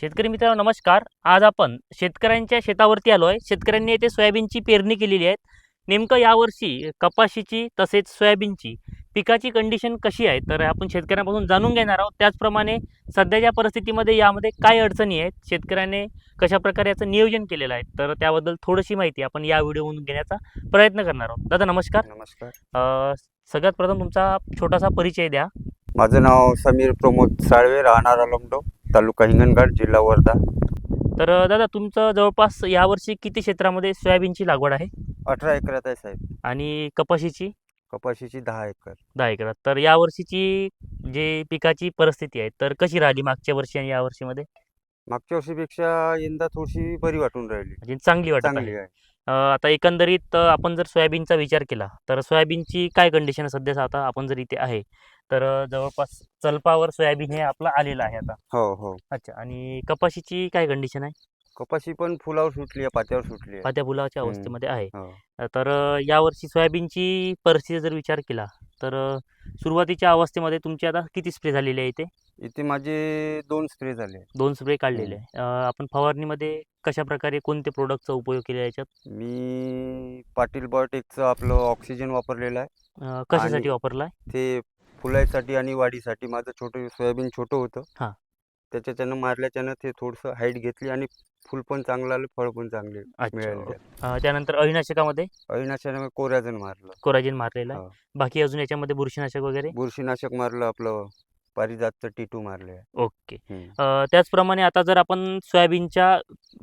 शेतकरी मित्रांनो नमस्कार. आज आपण शेतकऱ्यांच्या शेतावरती आलो आहे शेतकऱ्यांनी येथे सोयाबीनची पेरणी केलेली आहे. नेमकं यावर्षी कपाशीची तसेच सोयाबीनची पिकाची कंडिशन कशी आहे तर आपण शेतकऱ्यांपासून जाणून घेणार आहोत. त्याचप्रमाणे सध्याच्या परिस्थितीमध्ये यामध्ये काय अडचणी आहेत? शेतकऱ्याने कशाप्रकारे याचं नियोजन केलेलं आहे? तर त्याबद्दल थोडीशी माहिती आपण या व्हिडिओमधून घेण्याचा प्रयत्न करणार आहोत. दादा नमस्कार. नमस्कार. सगळ्यात प्रथम तुमचा छोटासा परिचय द्या. माझं नाव समीर प्रमोद साळवे राहणार अलमडो तालुका हिंगणघाट जिल्हा वर्धा. तर दादा तुमचं जवळपास यावर्षी किती क्षेत्रामध्ये सोयाबीनची लागवड आहे? अठरा एकरात आहे साहेब. आणि कपाशीची? कपाशीची दहा एकर. दहा एकरात. तर या वर्षीची जे पिकाची परिस्थिती आहे तर कशी राहिली मागच्या वर्षी आणि या वर्षीमध्ये मागच्या वर्षीपेक्षा यंदा थोडीशी बरी वाटून राहिली. म्हणजे चांगली वाटत चांगली आहे. आहे. अं, आता एकंदरीत अं, आपण जर सोयाबीनचा विचार केला तर सोयाबीनची काय कंडिशन सध्या? आता आपण जर इथे आहे तर जवळपास चलपावर सोयाबीन हे आपलं आलेलं आहे आता. हो हो. अच्छा आणि कपाशीची काय कंडिशन आहे? कपाशी पण फुलावर सुटली आहे पात्यावर सुटली आहे. पात्या फुलाच्या. अवस्थेमध्ये आहे. हो. तर यावर्षी सोयाबीनची परिस्थिती जर विचार केला तर सुरुवातीच्या अवस्थेमध्ये तुमची आता किती स्प्रे झालेली आहे इथे? इथे माझे दोन स्प्रे झाले दोन स्प्रे काढलेले आहे. अं, आपण फवारणीमध्ये कशा प्रकारे कोणते प्रोडक्टचा उपयोग केला याच्यात? मी पाटील बॉटेकचं आपलं ऑक्सिजन वापरलेलं आहे. अं, कशासाठी वापरलाय? ते फुलासाठी आणि वाढीसाठी माझं छोटं सोयाबीन छोटं होतं. हा. त्याच्याच्यानं मारल्याच्यानं ते थोडंसं हाईट घेतली आणि फुल पण चांगलं आलं फळ पण चांगले अच्छा. मिळाले अं, त्यानंतर अळीनाशकामध्ये? अविनाशाने कोऱ्याजण मारलं. कोराजिन मारलेला. आहे. बाकी अजून याच्यामध्ये बुरशीनाशक वगैरे? बुरशीनाशक मारलं आपलं पारिजातचं टिटू मारले ओके. अं, त्याचप्रमाणे आता जर आपण सोयाबीनच्या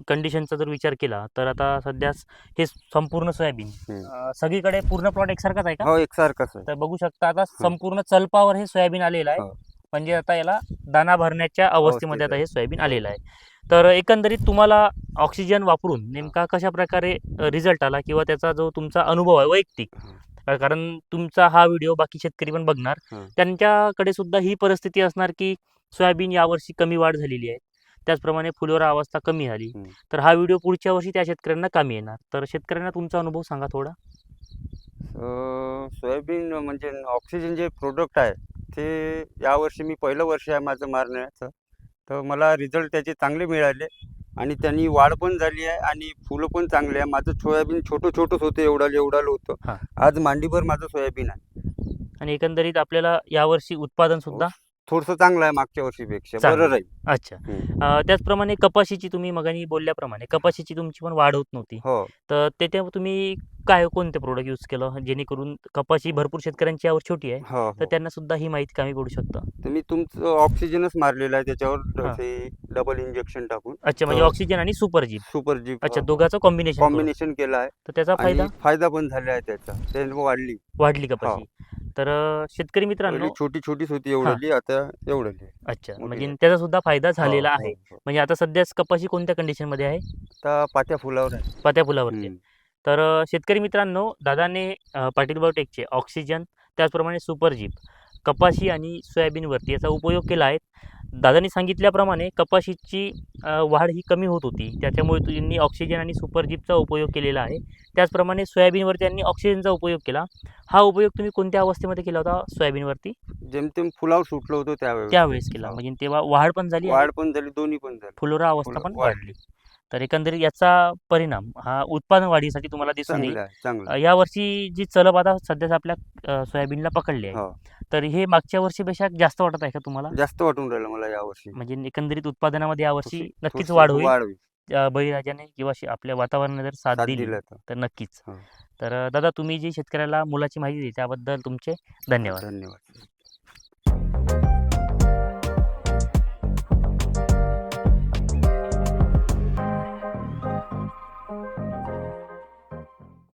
कंडिशनचा जर विचार केला तर आता सध्या हे संपूर्ण सोयाबीन हम्म. अं, सगळीकडे पूर्ण प्लॉट एकसारखाच आहे का? हो एकसारखंच आहे. तर बघू शकता आता संपूर्ण चलपावर हे सोयाबीन आलेलं आहे. हो. म्हणजे आता याला दाना भरण्याच्या अवस्थेमध्ये आता हे सोयाबीन आलेलं आहे. तर एकंदरीत तुम्हाला ऑक्सिजन वापरून नेमका कशा प्रकारे रिझल्ट आला किंवा त्याचा जो तुमचा अनुभव आहे वैयक्तिक हं. अ, कारण तुमचा हा व्हिडिओ बाकी शेतकरी पण बघणार. हं. त्यांच्याकडे सुद्धा ही परिस्थिती असणार की सोयाबीन यावर्षी कमी वाढ झालेली आहे. त्याचप्रमाणे फुलोरा अवस्था कमी झाली हं. तर हा व्हिडिओ पुढच्या वर्षी त्या शेतकऱ्यांना कामी येणार तर शेतकऱ्यांना तुमचा अनुभव सांगा थोडा. सोयाबीन म्हणजे ऑक्सिजन जे प्रोडक्ट आहे ते यावर्षी मी पहिलं वर्ष आहे माझं मारण्याचं. तर मला रिझल्ट त्याचे चांगले मिळाले आणि त्यांनी वाढ पण झाली आहे आणि फुलं पण चांगली आहे. माझं सोयाबीन छोटं छोटंच होतं एवढालं एवढालं हा. होतं आज मांडीभर माझं सोयाबीन आहे. आणि एकंदरीत आपल्याला यावर्षी उत्पादन सुद्धा थोडंसं चांगलं आहे मागच्या वर्षीपेक्षा चांगलं. बरं राहील. अच्छा. हं. अ, त्याचप्रमाणे कपाशीची तुम्ही मगानी बोलल्याप्रमाणे कपाशीची तुमची पण वाढ होत नव्हती. हो. तर तेथे तुम्ही काय कोणते प्रोडक्ट यूज केलं? जेणेकरून कपाशी भरपूर शेतकऱ्यांची यावर छोटी आहे हो तर हो. त्यांना सुद्धा ही माहिती कमी पडू शकतं. तर मी तुमचं ऑक्सिजनच मारलेलं आहे हा. त्याच्यावर ते डबल इंजेक्शन टाकून. अच्छा म्हणजे हो. ऑक्सिजन आणि सुपर जीप सुपर अच्छा दोघांचं कॉम्बिनेशन कॉम्बिनेशन केलं आहे. तर त्याचा आणि फायदा? फायदा पण झाला आहे त्याचा. वाढली. वाढली कपाशी. तर शेतकरी मित्रांनो पहिली छोटी छोटीच होती एवढली आता एवढली अच्छा मोठी म्हणजे आहे. त्याचा सुद्धा फायदा झालेला हो, आहे. हो, हो. म्हणजे आता सध्याच कपाशी कोणत्या कंडिशनमध्ये आहे? आता पात्या फुलावर आहे. पात्या फुलावरती. हम्म. तर अ, शेतकरी मित्रांनो दादाने अ, पाटील बायोटेकचे ऑक्सिजन त्याचप्रमाणे सुपर जीप कपाशी आणि सोयाबीनवरती याचा उपयोग केला आहे. दादानी सांगितल्याप्रमाणे कपाशीची वाढ ही कमी होत होती. त्याच्यामुळे त्यांनी ऑक्सिजन आणि सुपर जीपचा उपयोग केलेला आहे. त्याचप्रमाणे सोयाबीनवरती त्यांनी ऑक्सिजनचा उपयोग केला. हा उपयोग तुम्ही कोणत्या अवस्थेमध्ये केला होता सोयाबीनवरती? जेमतेम फुलावर सुटलं होतं त्यावेळेस. त्यावेळेस केला. म्हणजे तेव्हा वाढ पण झाली वाढ पण झाली दोन्ही पण झाली. फुलोरा अवस्था पण वाढली. तर एकंदरीत याचा परिणाम हा उत्पादन वाढीसाठी तुम्हाला दिसून येईल. चांगलं. या वर्षी जी चलप आता सध्याच आपल्या सोयाबीनला पकडली आहे हो. तर हे मागच्या वर्षीपेक्षा जास्त वाटत आहे का तुम्हाला? जास्त वाटून राहिलं मला यावर्षी. म्हणजे एकंदरीत उत्पादनामध्ये यावर्षी नक्कीच वाढ होईल. बळीराजाने किंवा आपल्या वातावरणाने जर साथ दिली तर. नक्कीच. हो. तर दादा तुम्ही जी शेतकऱ्याला मुलाची माहिती दिली त्याबद्दल तुमचे धन्यवाद. धन्यवाद.